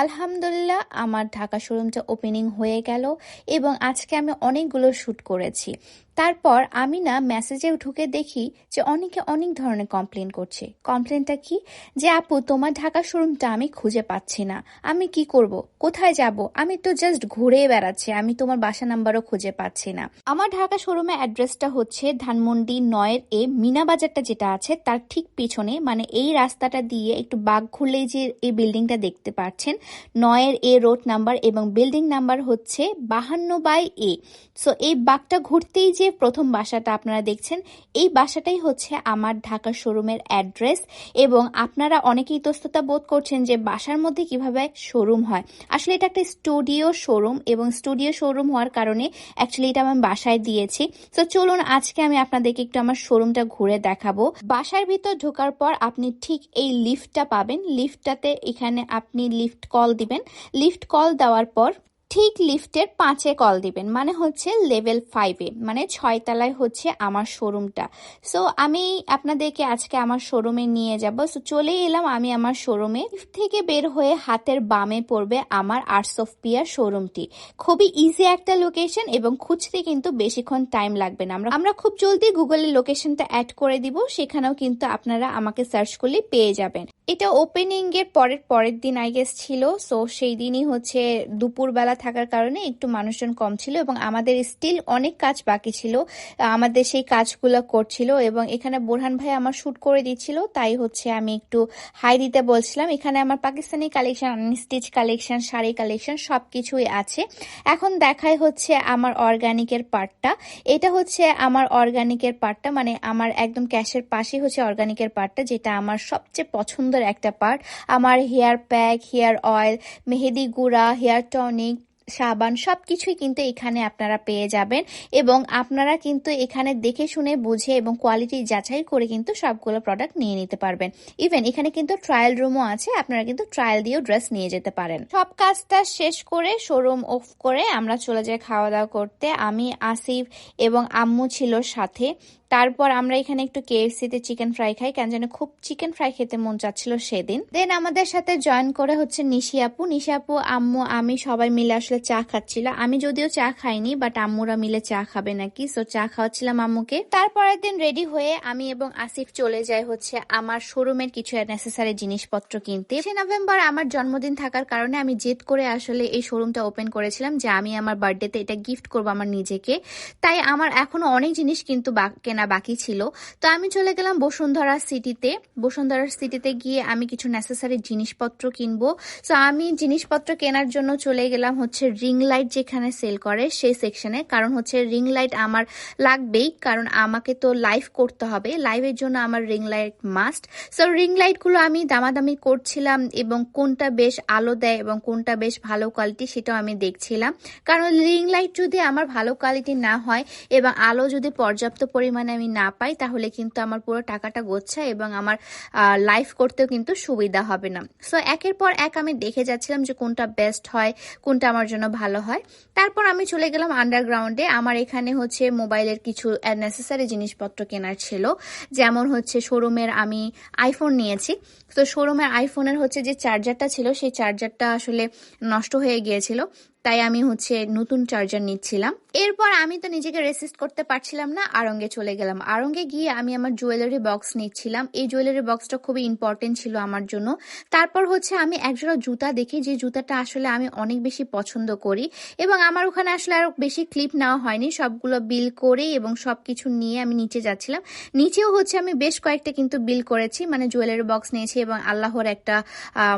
আলহামদুলিল্লাহ আমার ঢাকা শোরুমটা ওপেনিং হয়ে গেল এবং আজকে আমি অনেকগুলো শ্যুট করেছি। তারপর আমি না মেসেজে ঢুকে দেখি যে অনেকে অনেক ধরনের কমপ্লেন করছে। কমপ্লেনটা কি? যে, আপু, তোমার ঢাকা শোরুমটা আমি খুঁজে পাচ্ছি না। আমি কি করব? কোথায় যাব? আমি তো জাস্ট ঘুরে বেড়াচ্ছি। আমি তোমার বাসা নাম্বারও খুঁজে পাচ্ছি না। আমার ঢাকা শোরুমের অ্যাড্রেসটা হচ্ছে ধানমন্ডি নয়ের এ মিনা বাজারটা যেটা আছে, তার ঠিক পিছনে মানে এই রাস্তাটা দিয়ে একটু বাঘ ঘুরলেই যে এই বিল্ডিংটা দেখতে পাচ্ছেন, নয়ের এ রোড নাম্বার এবং বিল্ডিং নাম্বার হচ্ছে বাহান্ন বাই এ। সো এই বাঘটা ঘুরতেই যে প্রথম বাসাটা আপনারা দেখছেন। এই বাসাটাই হচ্ছে আমার ঢাকা শোরুমের অ্যাড্রেস এবং আপনারা অনেকেই ইতস্ততা বোধ করছেন যে বাসার মধ্যে কীভাবে শোরুম হয়। আসলে এটা একটা স্টুডিও শোরুম এবং স্টুডিও শোরুম হওয়ার কারণে অ্যাকচুয়ালি এটা আমি বাসায় দিয়েছি। তো চলুন আজকে আমি আপনাদেরকে একটু আমার শোরুমটা ঘুরে দেখাবো। বাসার ভিতর ঢোকার পর আপনি ঠিক এই লিফটটা পাবেন। লিফটটাতে এখানে আপনি লিফট কল দিবেন। লিফট কল দেওয়ার পর ঠিক লিফটের পাঁচে কল দিবেন। মানে হচ্ছে লেভেল ফাইভে মানে ছয় তলায় হচ্ছে আমার শোরুমটা সো আমি আপনাদেরকে আজকে আমার শোরুমে নিয়ে যাব। সো চলে এলাম আমি আমার শোরুমে থেকে বের হয়ে হাতের বামে পড়বে আমার আর্টস অফ পিয়ার শোরুমটি খুবই ইজি একটা লোকেশন এবং খুঁজতে কিন্তু বেশিক্ষণ টাইম লাগবে না। আমরা আমরা খুব জলদি গুগলের লোকেশনটা অ্যাড করে দিব। সেখানেও কিন্তু আপনারা আমাকে সার্চ করলে পেয়ে যাবেন। এটা ওপেনিং এর পরের পরের দিন আই গেস ছিল। সো সেই দিনই হচ্ছে দুপুরবেলা থাকার কারণে একটু মানুষজন কম ছিল এবং আমাদের স্টিল অনেক কাজ বাকি ছিল। আমাদের সেই কাজগুলো করছিল এবং এখানে বোরহান ভাই আমার শ্যুট করে দিচ্ছিল। তাই হচ্ছে আমি একটু হাই দিতে বলছিলাম। এখানে আমার Pakistani collection stitch collection sari collection সব কিছুই আছে। এখন দেখাই হচ্ছে আমার অর্গানিকের পার্টটা এটা হচ্ছে আমার অর্গানিকের পার্টটা মানে আমার একদম ক্যাশের পাশেই হচ্ছে অর্গানিকের পার্টটা যেটা আমার সবচেয়ে পছন্দের একটা পার্ট আমার হেয়ার প্যাক হেয়ার অয়েল মেহেদি গুঁড়া হেয়ার টনিক সাবান সব কিছুই কিন্তু এখানে আপনারা পেয়ে যাবেন এবং আপনারা কিন্তু এখানে দেখে শুনে, বুঝে এবং কোয়ালিটি যাচাই করে কিন্তু সবগুলো প্রোডাক্ট নিয়ে নিতে পারবেন। ইভেন এখানে কিন্তু ট্রায়াল রুমও আছে, আপনারা কিন্তু ট্রায়াল দিয়েও ড্রেস নিয়ে যেতে পারেন। সব কাজটা শেষ করে শোরুম অফ করে আমরা চলে যাই খাওয়া দাওয়া করতে। আমি আসিফ এবং আম্মু ছিল সাথে। তারপর আমরা এখানে একটু কেএফসিতে চিকেন ফ্রাই খাই, কেন যেন খুব চিকেন ফ্রাই খেতে মন চাচ্ছিল সেদিন। দেন আমাদের সাথে জয়েন করে হচ্ছে নিশি আপু। নিশি আপু, আম্মু, আমি সবাই মিলে আসলে চা খাচ্ছিলাম আমি যদিও চা খাইনি বাট আম্মুরা মিলে চা খাবে নাকি? সো চা খাওয়াচ্ছিলাম আম্মুকে। তারপরের দিন রেডি হয়ে আমি এবং আসিফ চলে যাই হচ্ছে আমার শোরুমের কিছু নেসেসারি জিনিসপত্র কিনতে। সে নভেম্বর আমার জন্মদিন থাকার কারণে আমি জেদ করে আসলে এই শোরুমটা ওপেন করেছিলাম যে আমি আমার বার্থডেতে এটা গিফট করব আমার নিজেকে। তাই আমার এখনও অনেক জিনিস কিন্তু কেনা বাকি ছিল। তো আমি চলে গেলাম বসুন্ধরা সিটিতে। বসুন্ধরা সিটিতে গিয়ে আমি কিছু নেসেসারি জিনিসপত্র কিনবো। তো আমি জিনিসপত্র কেনার জন্য চলে গেলাম হচ্ছে রিং লাইট যেখানে সেল করে সেই সেকশনে কারণ হচ্ছে রিং লাইট আমার লাগবেই, কারণ আমাকে তো লাইভ করতে হবে। লাইভের জন্য আমার ring light must so ring লাইটগুলো আমি দামাদামি করছিলাম এবং কোনটা বেশ আলো দেয় এবং কোনটা বেশ ভালো কোয়ালিটি সেটাও আমি দেখছিলাম। কারণ রিং লাইট যদি আমার ভালো কোয়ালিটি না হয় এবং আলো যদি পর্যাপ্ত পরিমাণে আমি না পাই, তাহলে কিন্তু আমার পুরো টাকাটা গোচ্ছা এবং আমার লাইফ করতেও কিন্তু সুবিধা হবে না। সো একের পর এক আমি দেখে যাচ্ছিলাম যে কোনটা বেস্ট হয়, কোনটা আমার জন্য ভালো হয়। তারপর আমি চলে গেলাম আন্ডারগ্রাউন্ডে আমার এখানে হচ্ছে মোবাইলের কিছু নেসেসারি জিনিসপত্র কেনার ছিল। যেমন হচ্ছে শোরুমের আমি আইফোন নিয়েছি। তো শোরুমের আইফোনের হচ্ছে যে চার্জারটা ছিল, সেই চার্জারটা আসলে নষ্ট হয়ে গিয়েছিল। তাই আমি হচ্ছে নতুন চার্জার নিচ্ছিলাম। এরপর আমি তো নিজেকে রেসিস্ট করতে পারছিলাম না, আরঙ্গে চলে গেলাম। আরঙ্গে গিয়ে আমি আমার জুয়েলারি বক্স নিচ্ছিলাম। এই জুয়েলারি বক্সটা খুবই ইম্পর্টেন্ট ছিল আমার জন্য। তারপর হচ্ছে আমি একজোড়া জুতা দেখি, যে জুতাটা আসলে আমি অনেক বেশি পছন্দ করি এবং আমার ওখানে আসলে আরও বেশি ক্লিপ নেওয়া হয়নি। সবগুলো বিল করে এবং সবকিছু নিয়ে আমি নিচে যাচ্ছিলাম। নিচেও হচ্ছে আমি বেশ কয়েকটা কিন্তু বিল করেছি মানে জুয়েলারি বক্স নিয়েছি এবং আল্লাহর একটা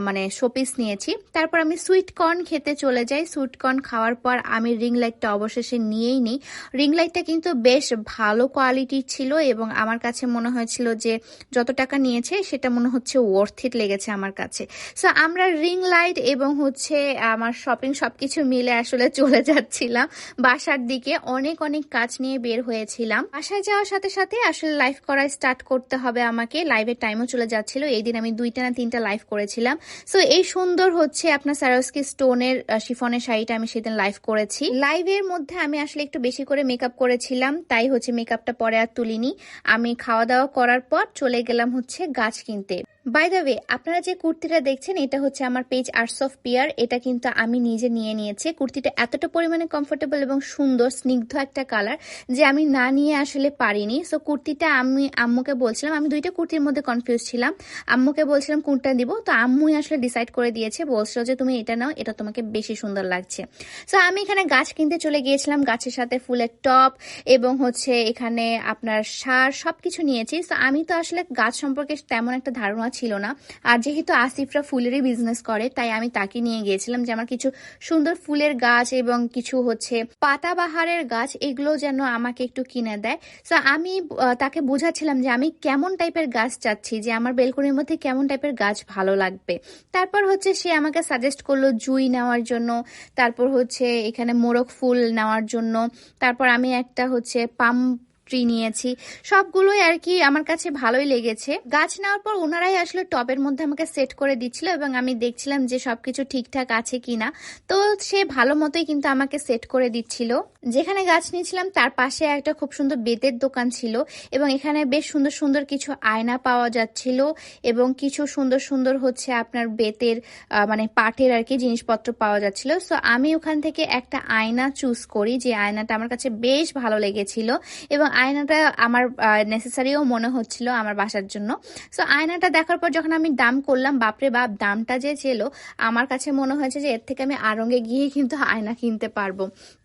মানে শোপিস নিয়েছি। তারপর আমি সুইট কর্ন খেতে চলে যাই। সুইট কর্ন খাওয়ার পর আমি রিং লাইটটা অবশেষে নিয়েই নিই। রিং লাইটটা কিন্তু বেশ ভালো কোয়ালিটির ছিল এবং আমার কাছে মনে হয়েছিল যে যত টাকা নিয়েছে সেটা মনে হচ্ছে ওয়ার্থিট লেগেছে আমার কাছে। সো আমরা রিং লাইট এবং হচ্ছে আমার শপিং সবকিছু মিলে আসলে চলে যাচ্ছিলাম বাসার দিকে। অনেক অনেক কাজ নিয়ে বের হয়েছিলাম। বাসায় যাওয়ার সাথে সাথে আসলে লাইভ করা স্টার্ট করতে হবে আমাকে। লাইভের টাইমও চলে যাচ্ছিল। এই দিন আমি দুইটা না তিনটা লাইভ করেছিলাম। সো এই সুন্দর হচ্ছে আপনার সারস্কি স্টোনের শিফনের শাড়িটা আমি সেদিন লাইভ করেছি। লাইভের মধ্যে আমি আসলে একটু বেশি করে মেকআপ করেছিলাম, তাই হচ্ছে মেকআপটা পরে আর তুলিনি। আমি খাওয়া দাওয়া করার পর চলে গেলাম হচ্ছে গাছ কিনতে। বাই দ্য ওয়ে আপনারা যে কুর্তিটা দেখছেন, এটা হচ্ছে আমার পেজ আর্টস অফ পিয়ার এটা কিন্তু আমি নিজে নিয়ে নিয়েছি। কুর্তিটা এতটা পরিমাণে কমফোর্টেবল এবং সুন্দর, স্নিগ্ধ একটা কালার যে আমি না নিয়ে আসলে পারিনি। সো কুর্তিটা আমি আম্মুকে বলছিলাম, আমি দুইটা কুর্তির মধ্যে কনফিউজ ছিলাম। আম্মুকে বলছিলাম, কোনটা দিব তো আম্মুই আসলে ডিসাইড করে দিয়েছে, বলছিল যে, তুমি এটা নাও, এটা তোমাকে বেশি সুন্দর লাগছে। সো আমি এখানে গাছ কিনতে চলে গিয়েছিলাম, গাছের সাথে ফুলের টপ এবং হচ্ছে এখানে আপনার সার সব কিছু নিয়েছি। তো আমি তো আসলে গাছ সম্পর্কে তেমন একটা ধারণা ছিল না। আর যেহেতু আসিফরা ফুলেরই বিজনেস করে, তাই আমি তাকে নিয়ে গিয়েছিলাম যে আমার কিছু সুন্দর ফুলের গাছ এবং কিছু হচ্ছে পাতাবাহারের গাছ, এগুলো যেন আমাকে একটু কিনে দেয়। সো আমি তাকে বোঝাচ্ছিলাম যে আমি কেমন টাইপের গাছ চাচ্ছি, যে আমার বেলকনির মধ্যে কেমন টাইপের গাছ ভালো লাগবে। তারপর হচ্ছে সে আমাকে সাজেস্ট করল জুই নেওয়ার জন্য, তারপর হচ্ছে এখানে মোরগ ফুল নেওয়ার জন্য, তারপর আমি একটা হচ্ছে পাম ট্রি নিয়েছি। সবগুলোই আর কি আমার কাছে ভালোই লেগেছে। গাছ নেওয়ার পর ওনারাই আসলে টবের মধ্যে আমাকে সেট করে দিচ্ছিল এবং আমি দেখছিলাম যে সবকিছু ঠিকঠাক আছে কিনা। তো সে ভালো মতোই কিন্তু আমাকে সেট করে দিচ্ছিল। যেখানে গাছ নিয়েছিলাম, তার পাশে একটা খুব সুন্দর বেতের দোকান ছিল এবং এখানে বেশ সুন্দর সুন্দর কিছু আয়না পাওয়া যাচ্ছিল এবং কিছু সুন্দর সুন্দর হচ্ছে আপনার বেতের মানে পাটের আর কি জিনিসপত্র পাওয়া যাচ্ছিল। সো আমি ওখান থেকে একটা আয়না চুজ করি, যে আয়নাটা আমার কাছে বেশ ভালো লেগেছিল এবং আয়নাটা আমার নেসেসারিও মনে হচ্ছিল আমার বাসার জন্য। সো আয়নাটা দেখার পর যখন আমি দাম করলাম, বাপরে বাপ, দামটা যে ছিল আমার কাছে মনে হয়েছে যে এর থেকে আমি আরঙ্গে গিয়ে কিন্তু আয়না কিনতে পারব।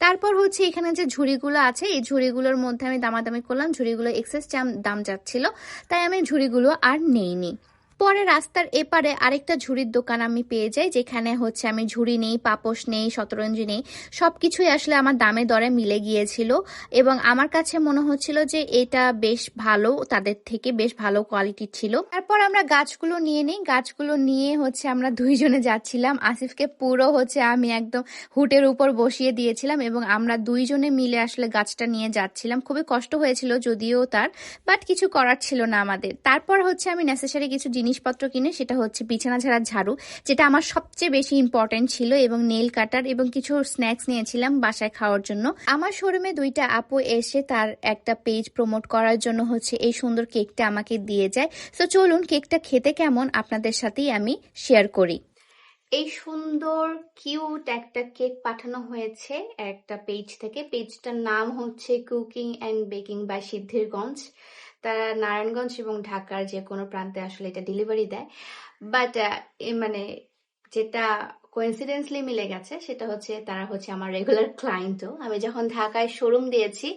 তারপর হচ্ছে এখানে যে ঝুড়িগুলো আছে, এই ঝুড়িগুলোর মধ্যে আমি দামাদামি করলাম। ঝুড়িগুলো এক্সেস দাম যাচ্ছিল, তাই আমি ঝুড়িগুলো আর নেইনি। পরে রাস্তার এপারে আরেকটা ঝুড়ির দোকান আমি পেয়ে যাই, যেখানে হচ্ছে আমি ঝুড়ি নেই, পাপোশ নেই, শতরঞ্জি নেই, সবকিছুই আসলে আমার দামে দরে মিলে গিয়েছিল। এবং আমার কাছে মনে হচ্ছিল যে এটা বেশ ভালো, তাদের থেকে বেশ ভালো কোয়ালিটির ছিল। তারপর আমরা গাছগুলো নিয়ে নিই, গাছগুলো নিয়ে হচ্ছে আমরা দুইজনে যাচ্ছিলাম। আসিফকে পুরো হচ্ছে আমি একদম হুটের উপর বসিয়ে দিয়েছিলাম এবং আমরা দুইজনে মিলে আসলে গাছটা নিয়ে যাচ্ছিলাম। খুবই কষ্ট হয়েছিল যদিও তার বাট কিছু করার ছিল না আমাদের। তারপর হচ্ছে আমি নেসেসারি কিছু জিনিসপত্র কিনে সেটা হচ্ছে বিছানা ঝাড়ার ঝাড়ু, যেটা আমার সবচেয়ে বেশি ইম্পর্টেন্ট ছিল এবং নেল কাটার এবং কিছু স্ন্যাক্স নিয়েছিলাম বাসায় খাওয়ার জন্য। আমার শোরুমে দুইটা আপু এসে তার একটা পেজ প্রমোট করার জন্য হচ্ছে এই সুন্দর কেকটা আমাকে দিয়ে যায়। তো চলুন কেকটা খেতে কেমন আপনাদের সাথেই আমি শেয়ার করি। এই সুন্দর কিউট একটা কেক পাঠানো হয়েছে একটা পেজ থেকে। পেজটার নাম হচ্ছে cooking and baking by Siddhirganj. তারা নারায়ণগঞ্জ এবং ঢাকার যে কোনো প্রান্তে আসলে এটা ডেলিভারি দেয়। বাট মানে যেটা কোইন্সিডেন্সলি মিলে গেছে সেটা হচ্ছে তারা হচ্ছে আমার রেগুলার ক্লায়েন্টও আমি যখন ঢাকায় শোরুম দিয়েছি,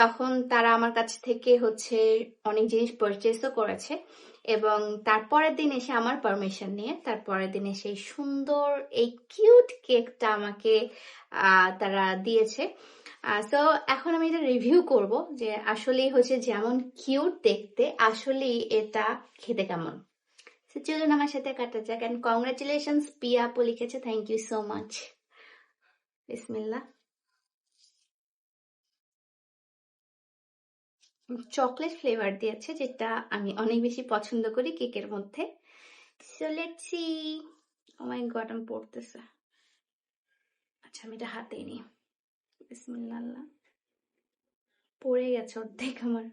তখন তারা আমার কাছ থেকে হচ্ছে অনেক জিনিস পারচেসও করেছে এবং তারপরের দিন এসে আমার পারমিশন নিয়ে, তারপরের দিন এসে সুন্দর, এই কিউট কেকটা আমাকে তারা দিয়েছে। সো এখন আমি এটা রিভিউ করব যে আসলেই হচ্ছে যেমন কিউট দেখতে, আসলেই এটা খেতে কেমন। চলুন আমার সাথে কাটা যাক অ্যান্ড কংগ্রাচুলেশনস পিয়া আপু লিখেছে থ্যাংক ইউ সো মাচ বিসমিল্লা চকলেট ফ্লেভার দিয়েছে, যেটা আমি অনেক বেশি পছন্দ করি কেকের মধ্যে। সো লেটস সি পড়তেছে। আচ্ছা আমি এটা হাতে নিই। বিসমিল্লাহ পড়ে গেছে অর্ধেক আমার।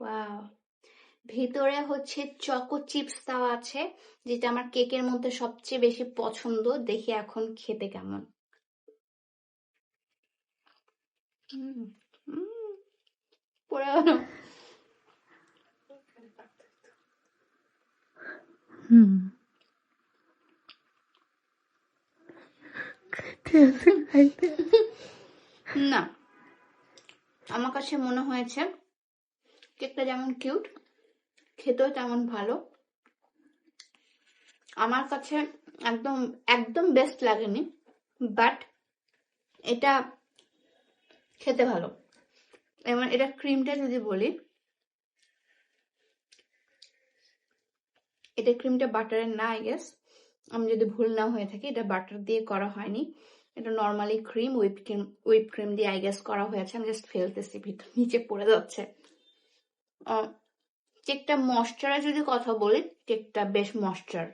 ওয়াও ভিতরে হচ্ছে চকো চিপস দেওয়া আছে, যেটা আমার কেকের মধ্যে সবচেয়ে বেশি পছন্দ। দেখি এখন খেতে কেমন। হুম গেল। হুম। না। আমার কাছে মনে হয়েছে, কেকটা যেমন কিউট, খেতেও তেমন ভালো। আমার কাছে একদম একদম বেস্ট লাগেনি বাট এটা খেতে ভালো। এবং এটা ক্রিমটা যদি বলি, এটা ক্রিমটা বাটারের না আই গেস আমি যদি ভুল না হয়ে থাকি, এটা বাটার দিয়ে করা হয়নি। এটা normally cream whip cream whip cream দিয়ে আই গেস করা হয়েছে। আমি জাস্ট ফেলতেছি, ভিতর নিচে পড়ে যাচ্ছে। কেকটা ময়শ্চারের যদি কথা বলি, কেকটা বেশ ময়শ্চার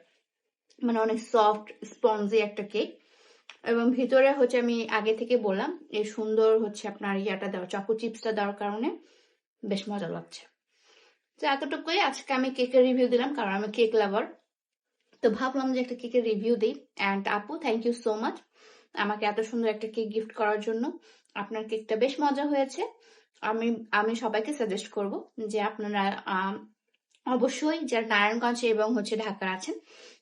মানে অনেক সফট স্পঞ্জি একটা কেক এবং ভিতরে হচ্ছে আমি আগে থেকে বললাম, এই সুন্দর হচ্ছে আপনার ইয়াটা দেওয়া চকো চিপসটা দেওয়ার কারণে বেশ মজা লাগছে। তো এতটুকুই আজকে আমি কেকের রিভিউ দিলাম, কারণ আমি কেক লাভার তো ভাবলাম যে একটা কেকের রিভিউ দিই। অ্যান্ড আপু থ্যাংক ইউ সো মাচ আমাকে এত সুন্দর একটা কেক গিফট করার জন্য। আপনার কেকটা বেশ মজা হয়েছে। আমি আমি সবাইকে সাজেস্ট করব যে আপনারা অবশ্যই যারা নারায়ণগঞ্জ এবং হচ্ছে ঢাকার আছেন,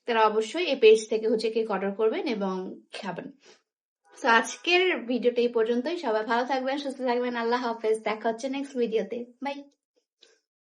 তারা অবশ্যই এই পেজ থেকে হচ্ছে কেক অর্ডার করবেন এবং খাবেন। তো আজকের ভিডিওটা এই পর্যন্তই। সবাই ভালো থাকবেন, সুস্থ থাকবেন। আল্লাহ হাফেজ। দেখা হচ্ছে নেক্সট ভিডিওতে বাই